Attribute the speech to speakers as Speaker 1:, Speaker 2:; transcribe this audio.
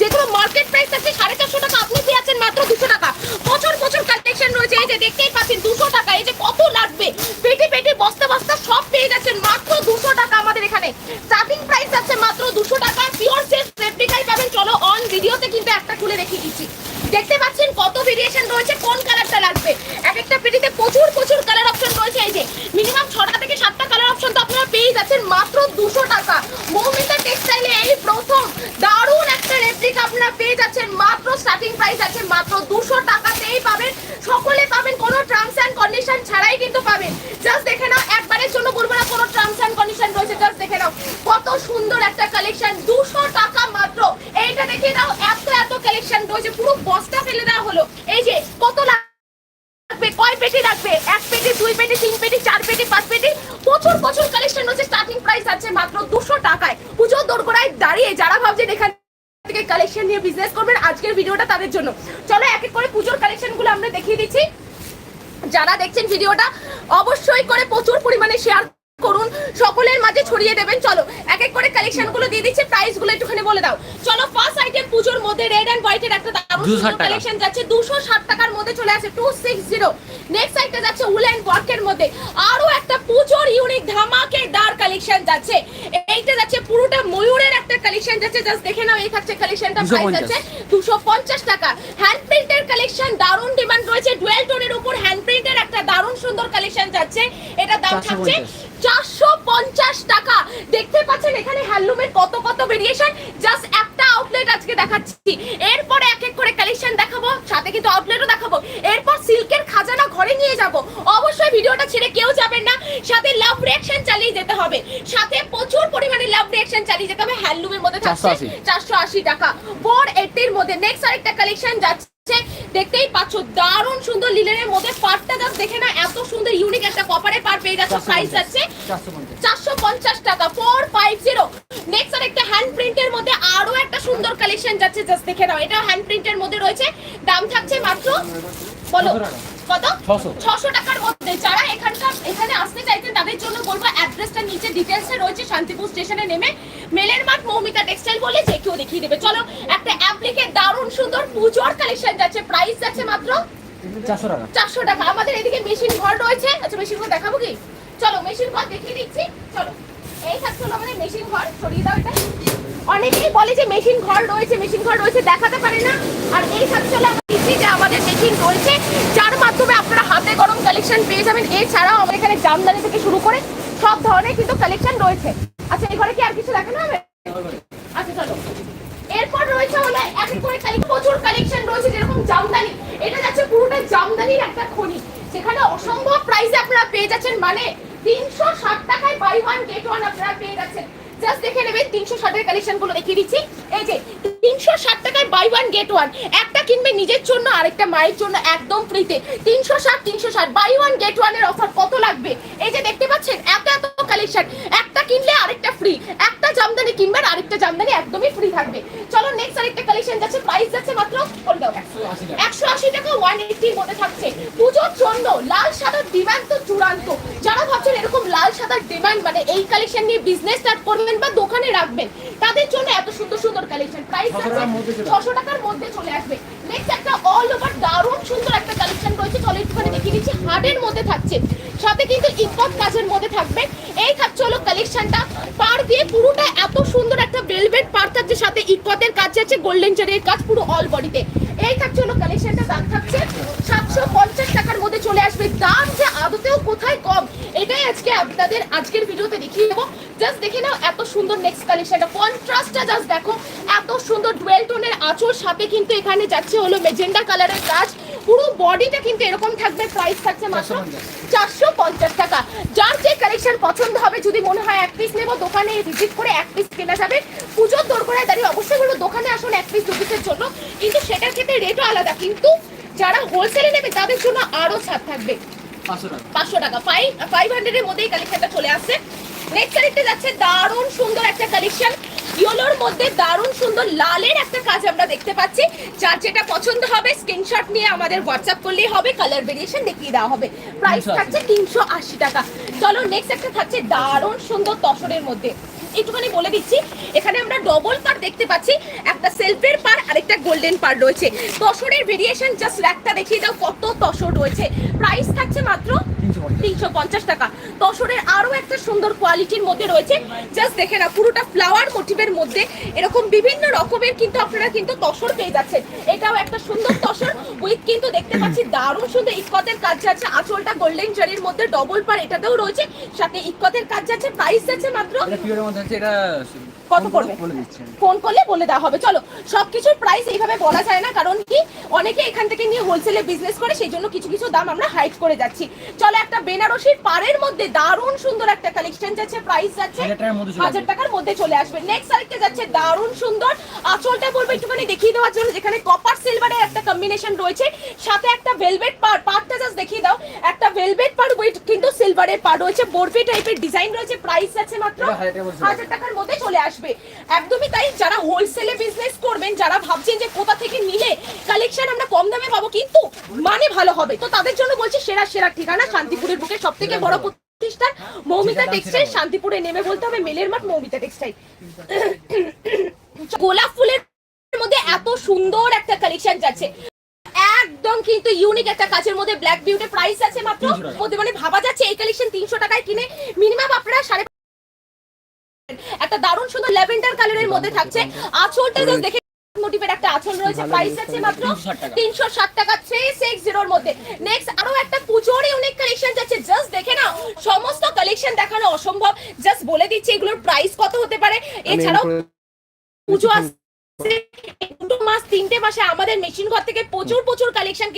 Speaker 1: যেগুলো market price আছে, সাড়ে চারশো টাকা, আপনি পেয়েছেন মাত্র দুশো টাকা। প্রচুর প্রচুর কালেকশন রয়েছে, এই যে দেখতেই পাচ্ছেন দুশো টাকা, এই যে কত লাগবে? পেটে পেটে বস্তা বস্তা সব পেয়ে যাচ্ছেন মাত্র দুশো টাকা আমাদের এখানে স্টার্টিং প্রাইস আছে মাত্র দুশো টাকা পিওর চেস রেপ্লিকাই পাবেন চলো অন ভিডিওতে কিন্তু একটা খুলে রেখে দিচ্ছি দেখতে পাচ্ছেন কত ভেরিয়েশন রয়েছে, কোন কালারটা লাগবে? এক একটা পেটিতে প্রচুর প্রচুর কালার অপশন রয়েছে এই যে। মিনিমাম ছটা থেকে সাতটা কালার অপশন তো আপনারা পেয়ে যাচ্ছেন মাত্র দুশো টাকা। মৌমিতা টেক্সটাইলে এই প্রথম দারুণ একটা রেপ্লিকা আপনারা পেয়ে যাচ্ছেন, মাত্র স্টার্টিং প্রাইস আছে, মাত্র দুশো টাকাতেই পাবেন। সকলে পাবেন, কোনো টার্মস অ্যান্ড কন্ডিশন ছাড়াই কিন্তু পাবেন। জাস্ট দেখে নাও, একবারের জন্য বলব না, কোনো টার্মস অ্যান্ড কন্ডিশন রয়েছে জাস্ট দেখে নাও। কত সুন্দর একটা কালেকশন দুশো টাকা মাত্র। এইটা দেখে নাও এত এত কালেকশন রয়েছে, পুরো বস্তা ফেলে দেওয়া হলো এই যে কত লাগবে কয় পেটি লাগবে এক পেটি দুই পেটি, তিন পেটি, চার পেটি, পাঁচ পেটি, প্রচুর প্রচুর কালেকশন হচ্ছে স্টার্টিং প্রাইস আছে মাত্র দুশো টাকায়। পুজো দোরগোড়ায় দাঁড়িয়ে যারা ভাবছেন এখান থেকে কালেকশন নিয়ে বিজনেস করবেন, আজকের ভিডিওটা তাদের জন্য। চলো এক এক করে পুজোর কালেকশনগুলো আমরা দেখিয়ে দিচ্ছি। যারা দেখছেন ভিডিওটা, অবশ্যই করে প্রচুর পরিমাণে শেয়ার করুন সকলের মাঝে ছড়িয়ে দেবেন। চলো এক এক করে কালেকশনগুলো দিয়ে দিচ্ছি প্রাইসগুলো একটুখানি বলে দাও। চলো ফার্স্ট আইটেম পুজোর মধ্যে রেড এন্ড হোয়াইটের একটা দারুণ কালেকশন যাচ্ছে দুশো ষাট টাকার মধ্যে চলে আসে two six zero next item যাচ্ছে উল উলেন ওয়ার্কের মধ্যে। আরও একটা পুজোর ইউনিক ধামাকে ডার কালেকশন যাচ্ছে। এইটা যাচ্ছে পুরোটা ময়ূরের একটা কালেকশন যাচ্ছে। জাস্ট দেখে নাও এই থাকছে কালেকশনটা প্রাইস
Speaker 2: আছে
Speaker 1: 250 দুশো পঞ্চাশ টাকা। হ্যান্ড প্রিন্টের কালেকশন দারুণ ডিমান্ড রয়েছে। ডুয়েল টোনের উপর হ্যান্ড প্রিন্টের একটা দারুণ সুন্দর কালেকশন যাচ্ছে। এটা দাম থাকছে
Speaker 2: 450
Speaker 1: চারশো পঞ্চাশ টাকা। দেখতে পাচ্ছেন এখানে হ্যান্ডলুমের কত কত ভেরিয়েশন জাস্ট একটা আউটলেট আজকে দেখাচ্ছি। এরপরে এক এক করে কালেকশন দেখাবো সাথে কিন্তু আউটলেটও দেখাবো। এরপর সিল্কের খাজানা ঘরে নিয়ে যাব। অবশ্যই ভিডিওটা ছেড়ে কেউ যাবেন না। সাথে লাভ রিঅ্যাকশন চালিয়ে যেতে হবে। সাথে প্রচুর পরিমাণে লাভ রিঅ্যাকশন চালিয়ে যেতে হবে। হ্যান্ডলুমের মধ্যে থাকছে
Speaker 2: 480
Speaker 1: চারশো আশি টাকা। ফোর এইটির মধ্যে। নেক্সট আরেকটা কালেকশন যাচ্ছে। দেখতেই পাচ্ছ দারুণ সুন্দর লিলেনের মধ্যে পার্টটা দাম দেখে না এত সুন্দর ইউনিক একটা কপারে পার পেয়ে যাচ্ছে প্রাইস আছে চারশো পঞ্চাশ। টাকা ফোর ফাইভ জিরো নেক্সট আর একটা হ্যান্ড প্রিন্টের মধ্যে আরও একটা সুন্দর কালেকশন যাচ্ছে জাস্ট দেখে নাও এটা হ্যান্ড প্রিন্টের মধ্যে রয়েছে দাম থাকছে মাত্র বলো কত?
Speaker 2: 600
Speaker 1: ছশো টাকার মধ্যে যারা এখানকার এখানে আসতে চাইছেন তাদের জন্য বলব অ্যাড্রেসটা নিচে ডিটেলসে রয়েছে শান্তিপুর স্টেশনে নেমে। মেলের মাঠ মৌমিতা টেক্সটাইল বলে যে কেউ দেখিয়ে দেবে। চলো একটা অ্যাপ্লিকে দারুণ সুন্দর পুজোর কালেকশন যাচ্ছে। প্রাইস যাচ্ছে মাত্র
Speaker 2: চারশো টাকা।
Speaker 1: চারশো টাকা। আমাদের এদিকে মেশিন ঘর রয়েছে। আচ্ছা মেশিন ঘর দেখাবো কি? চলো মেশিন ঘর দেখিয়ে দিচ্ছি। চলো এই থাকছে আমাদের মেশিন ঘর। সরিয়ে দাও এটা। অনেকেই বলে যে মেশিন ঘর রয়েছে মেশিন ঘর রয়েছে দেখাতে পারে না। আর এই থাকছে দিচ্ছি যে আমাদের মেশিন রয়েছে, যার মাধ্যমে আপনারা হাতে গরম কালেকশন পেয়ে যাবেন। এছাড়াও আমার এখানে জামদানি থেকে শুরু করে সব ধরনের কিন্তু কালেকশন রয়েছে। আচ্ছা এই ঘরে কি আর কিছু দেখানো হবে? আচ্ছা চলো। এরপর রয়েছে হলো এক করে প্রচুর কালেকশন রয়েছে, যেরকম জামদানি। এটা যাচ্ছে পুরোটা জামদানির একটা খনি। সেখানে অসম্ভব প্রাইসে আপনারা পেয়ে যাচ্ছেন মানে তিনশো ষাট টাকায় বাই ওয়ান গেট ওয়ান আপনারা পেয়ে যাচ্ছেন। জাস্ট দেখে নেবে, তিনশো ষাটের কালেকশনগুলো দেখিয়ে দিচ্ছি। এই যে, তিনশো ষাট টাকায় বাই ওয়ান গেট ওয়ান একটা কিনবে নিজের জন্য, আরেকটা মায়ের জন্য একদম ফ্রিতে তিনশো ষাট তিনশো ষাট বাই ওয়ান গেট ওয়ানের অফার কত লাগবে? এই যে, দেখতে পাচ্ছেন? এত এত কালেকশন একটা কিনলে আরেকটা ফ্রি একটা জামদানি কিনবেন আরেকটা জামদানি একদমই ফ্রি থাকবে। চলো নেক্সট আরেকটা কালেকশন যাচ্ছে। প্রাইস যাচ্ছে মাত্র একশো আশি টাকা ওয়ান এইটির মধ্যে থাকছে। পুজোর জন্য লাল সাদার ডিমান্ড তো চূড়ান্ত। যারা ভাবছেন এরকম লাল সাদার ডিমান্ড মানে এই কালেকশন নিয়ে বিজনেস স্টার্ট করবেন বা দোকানে রাখবেন তাদের জন্য এত সুন্দর সুন্দর কালেকশন প্রাইস
Speaker 2: 600 টাকার
Speaker 1: ছশো টাকার মধ্যে চলে আসবে। নেক্সট একটা অল ওভার দারুণ সুন্দর রয়েছে চলো, একটুখানি দেখিয়ে দিচ্ছি হার্ডের মধ্যে থাকছে। সাথে কিন্তু ইকট কাজের মধ্যে থাকবে। এই থাকছে হলো কালেকশনটা পার দিয়ে পুরোটা এত সুন্দর একটা বেলভেট পার থাকছে, সাথে ইকটের কাজ আছে গোল্ডেন জারের কাজ পুরো অল বডিতে এই থাকছে হলো কালেকশনটা দাম থাকছে। সাতশো পঞ্চাশ টাকার মধ্যে চলে আসবে। দাম যে আদতেও কোথায় কম, এটাই আজকে আপনাদের আজকের ভিডিওতে দেখিয়ে দেবো। জাস্ট দেখে নাও এত সুন্দর নেক্সট কালেকশনটা কন্ট্রাস্টটা জাস্ট দেখো। এত সুন্দর ডুয়েল টোনের আঁচল, সাথে কিন্তু এখানে যাচ্ছে হলো মেজেন্ডা কালারের কাজ। পুরো বডিটা কিন্তু এরকম থাকবে প্রাইস থাকছে মাত্র চারশো পঞ্চাশ। টাকা। যার যে কালেকশন পছন্দ হবে যদি মনে হয় এক পিস নেব দোকানে ভিজিট করে এক পিস কেনা যাবে। পুজোর দোরগোড়ায় দাঁড়িয়ে অবশ্যই বলব দোকানে আসুন এক পিস দু পিসের জন্য। কিন্তু সেটার ক্ষেত্রে রেটও আলাদা। কিন্তু যারা হোলসেলে নেবে তাদের জন্য আরও ছাড় থাকবে।
Speaker 2: পাঁচশো টাকা।
Speaker 1: ফাইভ ফাইভ হান্ড্রেডের মধ্যেই কালেকশনটা চলে আসছে। নেক্সট আরেকটা যাচ্ছে দারুণ সুন্দর একটা কালেকশন ইয়েলোর মধ্যে দারুণ সুন্দর লালের একটা কাজ আমরা দেখতে পাচ্ছি। যার যেটা পছন্দ হবে স্ক্রিনশট নিয়ে আমাদের হোয়াটসঅ্যাপ করলেই হবে কালার ভেরিয়েশন দেখিয়ে দেওয়া হবে। প্রাইস থাকছে তিনশো আশি টাকা। চলো নেক্সট একটা থাকছে দারুণ সুন্দর তসরের মধ্যে। একটুখানি বলে দিচ্ছি, এখানে আমরা ডবল পার দেখতে পাচ্ছি, একটা সেলফের পার আর একটা গোল্ডেন পার রয়েছে। তসরের ভেরিয়েশন জাস্ট একটা দেখিয়ে দাও, কত তসর রয়েছে। প্রাইস থাকছে মাত্র
Speaker 2: তিনশো পঞ্চাশ
Speaker 1: টাকা। তসরের আরও একটা সুন্দর কোয়ালিটির মধ্যে রয়েছে। জাস্ট দেখে না পুরোটা ফ্লাওয়ার মোটিভের মধ্যে। এরকম বিভিন্ন রকমের কিন্তু আপনারা কিন্তু তসর পেয়ে যাচ্ছেন। এটাও একটা সুন্দর তসর উইথ কিন্তু দেখতে পাচ্ছি, দারুণ সুন্দর ইকতের কাজ যাচ্ছে আঁচলটা গোল্ডেন জারির মধ্যে ডবল পার এটাতেও রয়েছে। সাথে ইকতের কাজ যাচ্ছে প্রাইস যাচ্ছে মাত্র কত পড়বে? ফোন করলে বলে দেওয়া হবে চলো সবকিছুর প্রাইস এইভাবে বলা যায় না কারণ কি অনেকে এখান থেকে নিয়ে হোলসেলে বিজনেস করে সেই জন্য কিছু কিছু দাম আমরা হাইট করে যাচ্ছি। চলো একটা বেনারসির পাড়ের মধ্যে দারুণ সুন্দর একটা কালেকশন যাচ্ছে প্রাইস যাচ্ছে
Speaker 2: হাজার টাকার মধ্যে চলে আসবে।
Speaker 1: নেক্সট আরেকটা যাচ্ছে দারুণ সুন্দর। আঁচলটা বলব একটুখানি দেখিয়ে দেওয়ার জন্য যেখানে কপার সিলভারের একটা কম্বিনেশন রয়েছে। সাথে একটা ভেলভেট পার পারটা জাস্ট দেখিয়ে দাও। একটা ভেলভেট পার উইথ কিন্তু সিলভারের পার রয়েছে। বরফি টাইপের ডিজাইন রয়েছে প্রাইস আছে মাত্র
Speaker 2: হাজার টাকার মধ্যে চলে
Speaker 1: হাজার টাকার মধ্যে চলে আসবে। একদমই তাই যারা হোলসেলে বিজনেস করবেন যারা ভাবছেন যে কোথা থেকে নিলে কালেকশন আমরা কম দামে পাবো কিন্তু মানে ভালো হবে। তো তাদের জন্য বলছি সেরা সেরা ঠিকানা শান্তিপুরের বুকে। সব থেকে বড় প্রতিষ্ঠান মৌমিতা টেক্সটাইল শান্তিপুরে নেমে বলতে হবে মেলের মাঠ মৌমিতা টেক্সটাইল। গোলাপ ফুলের মধ্যে এত সুন্দর একটা কালেকশন যাচ্ছে। একদম কিন্তু ইউনিক একটা কাজের মধ্যে ব্ল্যাক বিউটি প্রাইস আছে মাত্র।
Speaker 2: 300 টাকা।
Speaker 1: মধ্যে মানে ভাবা যাচ্ছে এই কালেকশন তিনশো টাকায় কিনে মিনিমাম আপনারা সাড়ে একটা দারুণ সুন্দর ল্যাভেন্ডার কালারের মধ্যে থাকছে। আঁচলটা দেখে মোটিভের একটা আঁচল রয়েছে প্রাইস আছে মাত্র
Speaker 2: 360 টাকা।
Speaker 1: তিনশো ষাট টাকা থ্রি সিক্স জিরোর মধ্যে। নেক্সট আরও একটা পুজোর অনেক কালেকশন যাচ্ছে। জাস্ট দেখে না সমস্ত কালেকশন দেখানো অসম্ভব। জাস্ট বলে দিচ্ছি এগুলোর প্রাইস কত হতে পারে। এছাড়াও পুজো আসছে দুটো মাস তিনটে মাসে আমাদের মেশিন ঘর থেকে প্রচুর প্রচুর কালেকশন